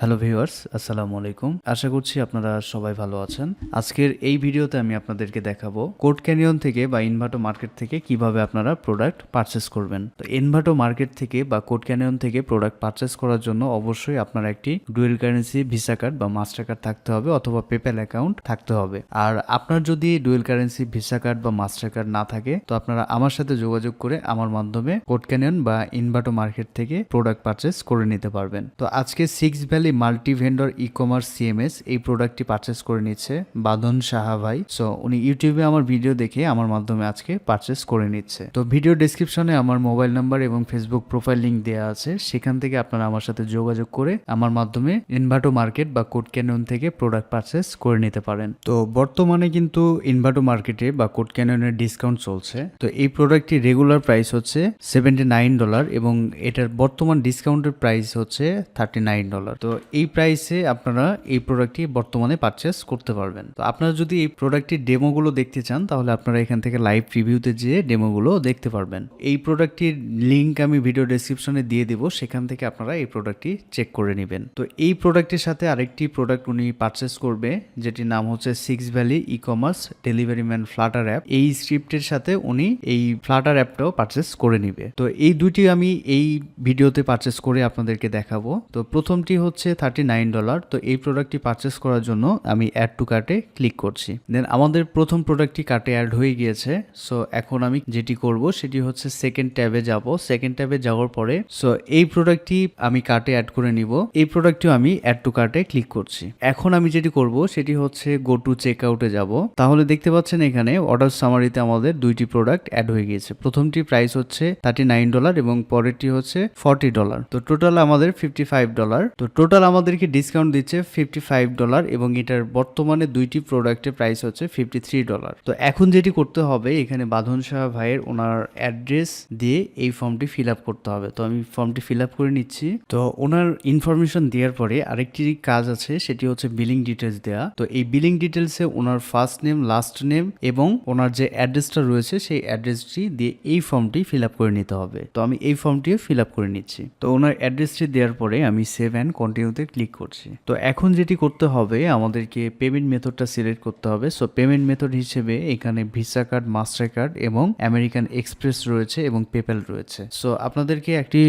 Hello viewers, আসসালামু আলাইকুম। আশা করছি আপনারা সবাই ভালো আছেন। আজকের এই ভিডিওতে আমি আপনাদেরকে দেখাবো কোড ক্যানিয়ন থেকে বা ইনভাটো মার্কেট থেকে কীভাবে আপনারা প্রোডাক্ট পারচেস করবেন। তো ইনভাটো মার্কেট থেকে বা কোড ক্যানিয়ন থেকে প্রোডাক্ট পারচেস করার জন্য অবশ্যই আপনার একটি ডুয়েল কারেন্সি, ভিসা কার্ড বা মাস্টার কার্ড থাকতে হবে অথবা পেপ্যাল অ্যাকাউন্ট থাকতে হবে। আর আপনার যদি ডুয়েল কারেন্সি, ভিসা কার্ড বা মাস্টার কার্ড না থাকে, তো আপনারা আমার সাথে যোগাযোগ করে আমার মাধ্যমে কোড ক্যানিয়ন বা ইনভার্টো মার্কেট থেকে প্রোডাক্ট পারচেস করে নিতে পারবেন। তো আজকে Six Valley multi vendor e commerce CMS এই প্রোডাক্টটি পারচেস করে নিচ্ছে বাঁধন সাহা ভাই। সো উনি ইউটিউবে আমার ভিডিও দেখে আমার মাধ্যমে আজকে পারচেস করে নিচ্ছে। তো ভিডিও ডিসক্রিপশনে আমার মোবাইল নাম্বার এবং ফেসবুক প্রোফাইল লিঙ্ক দেওয়া আছে। সেখান থেকে আপনারা আমার সাথে যোগাযোগ করে আমার মাধ্যমে ইনভাটো মার্কেট বা কোড ক্যানন থেকে প্রোডাক্ট পারচেস করে নিতে পারেন। তো বর্তমানে কিন্তু ইনভার্টো মার্কেটে বা কোড ক্যানিয়নের ডিসকাউন্ট চলছে। তো এই প্রোডাক্টটি রেগুলার প্রাইস হচ্ছে সেভেন্টি নাইন ডলার এবং এটার বর্তমান ডিসকাউন্টের প্রাইস হচ্ছে থার্টি নাইন ডলার তো এই প্রাইসে আপনারা এই প্রোডাক্টটি বর্তমানে পারচেস করতে পারবেন। তো আপনারা যদি এই প্রোডাক্টটির ডেমোগুলো দেখতে চান, তাহলে আপনারা এখান থেকে লাইভ রিভিউতে যেয়ে ডেমোগুলো দেখতে পারবেন। এই প্রোডাক্টটির লিঙ্ক আমি ভিডিও ডেসক্রিপশনে দিয়ে দেব, সেখান থেকে আপনারা এই প্রোডাক্টটি চেক করে নেবেন। তো এই প্রোডাক্টের সাথে আরেকটি প্রোডাক্ট উনি পারচেস করবে, যেটির নাম হচ্ছে Six Valley e commerce delivery man flutter app এই স্ক্রিপ্টের সাথে উনি এই ফ্লাটার অ্যাপটাও পারচেস করে নিবে। তো এই দুটি আমি এই ভিডিওতে পারচেস করে আপনাদেরকে দেখাবো। তো প্রথমটি হচ্ছে থার্টি নাইন ডলার তো এই প্রোডাক্টটি পারচেস করার জন্য আমি অ্যাড টু কার্টে ক্লিক করছি। দেন আমাদের প্রথম প্রোডাক্টটি কার্টে অ্যাড হয়ে গিয়েছে সো এখন আমি যেটি করব সেটি হচ্ছে সেকেন্ড ট্যাবে যাব। সেকেন্ড ট্যাবে যাওয়ার পরে সো এই প্রোডাক্টটি আমি কার্টে অ্যাড করে নিব। এই প্রোডাক্টটিও আমি অ্যাড টু কার্টে ক্লিক করছি। এখন আমি যেটি করব সেটি হচ্ছে গো টু চেক আউটে যাব। তাহলে দেখতে পাচ্ছেন এখানে অর্ডার সামারিতে আমাদের দুইটি প্রোডাক্ট অ্যাড হয়ে গিয়েছে। প্রথমটি প্রাইস হচ্ছে থার্টি নাইন ডলার এবং পরেরটি হচ্ছে ফর্টি ডলার তো টোটাল আমাদের ফিফটি ফাইভ ডলার তো টোটাল আমাদেরকে ডিসকাউন্ট দিচ্ছে ফিফটি ফাইভ ডলার এবং এটার বর্তমানে দুইটি প্রোডাক্টের প্রাইস হচ্ছে ফিফটি থ্রি ডলার তো এখন যেটি করতে হবে, এখানে বাঁধন শাহ ভাইয়ের ওনার অ্যাড্রেস দিয়ে এই ফর্মটি ফিল আপ করতে হবে। তো আমি ফর্মটি ফিল আপ করে নিচ্ছি। তো ওনার ইনফরমেশন দেওয়ার পরে আরেকটি কাজ আছে, সেটি হচ্ছে বিলিং ডিটেলস দেওয়া তো এই বিলিং ডিটেলসে ওনার ফার্স্ট নেম লাস্ট নেম এবং ওনার যে অ্যাড্রেসটা রয়েছে, সেই অ্যাড্রেসটি দিয়ে এই ফর্মটি ফিল আপ করে নিতে হবে। তো আমি এই ফর্মটিও ফিল আপ করে নিচ্ছি। তো ওনার অ্যাড্রেসটি দেওয়ার পরে আমি সেভ অ্যান্ড কন্টিনিউতে ক্লিক করছি। তো এখন যেটি করতে হবে, আমাদেরকে পেমেন্ট মেথডটা সিলেক্ট করতে হবে। সো পেমেন্ট মেথড হিসেবে এখানে ভিসা কার্ড মাস্টার কার্ড এবং আমেরিকান এক্সপ্রেস রয়েছে এবং পেপ্যাল রয়েছে। সো আপনাদেরকে একটি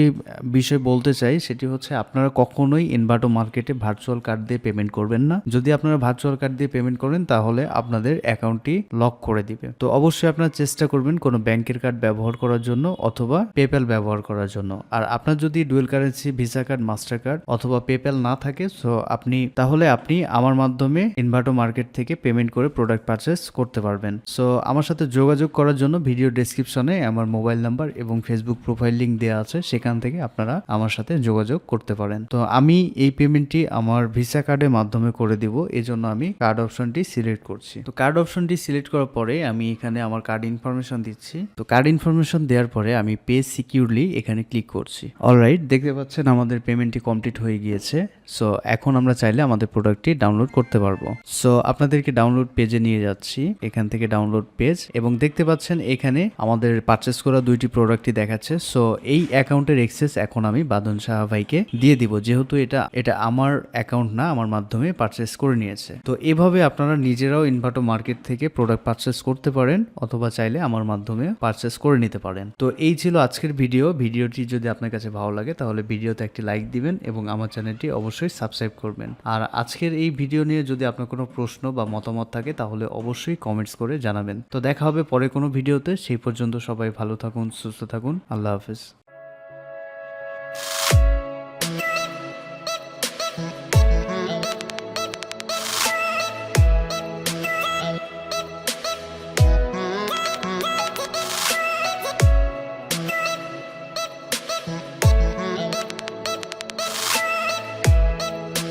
বিষয় বলতে চাই, সেটি হচ্ছে আপনারা কখনোই ইনভার্টো মার্কেটে ভার্চুয়াল কার্ড দিয়ে পেমেন্ট করবেন না। যদি আপনারা ভার্চুয়াল কার্ড দিয়ে পেমেন্ট করেন, তাহলে আপনাদের অ্যাকাউন্টটি লক করে দিবে। তো অবশ্যই আপনারা চেষ্টা করবেন কোনো ব্যাংকের কার্ড ব্যবহার করার জন্য অথবা পেপ্যাল ব্যবহার করার জন্য। আর আপনার যদি dual currency Visa card Mastercard অথবা পেপ্যাল না থাকে সো আপনি, তাহলে আপনি আমার মাধ্যমে ইনভার্টো মার্কেট থেকে পেমেন্ট করে প্রোডাক্ট পারচেস করতে পারবেন। সো আমার সাথে যোগাযোগ করার জন্য ভিডিও ডেসক্রিপশনে আমার মোবাইল নাম্বার এবং ফেসবুক প্রোফাইল লিঙ্ক দেওয়া আছে, সেখান থেকে আপনারা আমার সাথে যোগাযোগ করতে পারেন। তো আমি এই পেমেন্টটি আমার ভিসা কার্ডের মাধ্যমে করে দিব এই জন্য আমি কার্ড অপশনটি সিলেক্ট করছি। তো কার্ড অপশনটি সিলেক্ট করার পরে আমি এখানে আমার কার্ড ইনফরমেশন দিচ্ছি। তো কার্ড ইনফরমেশন দেওয়ার পরে আমি পে সিকিউরলি এখানে ক্লিক করছি। অলরাইট দেখতে পাচ্ছেন আমাদের পেমেন্টটি কমপ্লিট হয়ে গিয়েছে। সো এখন আমরা চাইলে আমাদের প্রোডাক্টটি ডাউনলোড করতে পারব। সো আপনাদেরকে ডাউনলোড পেজে নিয়ে যাচ্ছি। এখান থেকে ডাউনলোড পেজ এবং দেখতে পাচ্ছেন এখানে আমাদের পারচেস করা দুইটি প্রোডাক্টই দেখাচ্ছে। সো এই অ্যাকাউন্টের এক্সেস এখন আমি বাদন সাহা ভাইকে দিয়ে দিব। যেহেতু এটা এটা আমার অ্যাকাউন্ট না, আমার মাধ্যমে পারচেস করে নিয়েছে। তো এভাবে আপনারা নিজেরাও ইনভার্টো মার্কেট থেকে প্রোডাক্ট পারচেস করতে পারেন অথবা চাইলে আমার মাধ্যমে পারচেস করে নিতে পারেন। তো এই ছিল আজকের ভিডিও ভিডিওটি যদি আপনার কাছে ভালো লাগে তাহলে ভিডিওতে একটি লাইক দিবেন এবং আমার চ্যানেলটি অবশ্যই সাবস্ক্রাইব করবেন। আর আজকের এই ভিডিও নিয়ে যদি আপনার কোনো প্রশ্ন বা মতামত থাকে, তাহলে অবশ্যই কমেন্টস করে জানাবেন। তো দেখা হবে পরে কোনো ভিডিওতে। সেই পর্যন্ত সবাই ভালো থাকুন, সুস্থ থাকুন। আল্লাহ হাফেজ।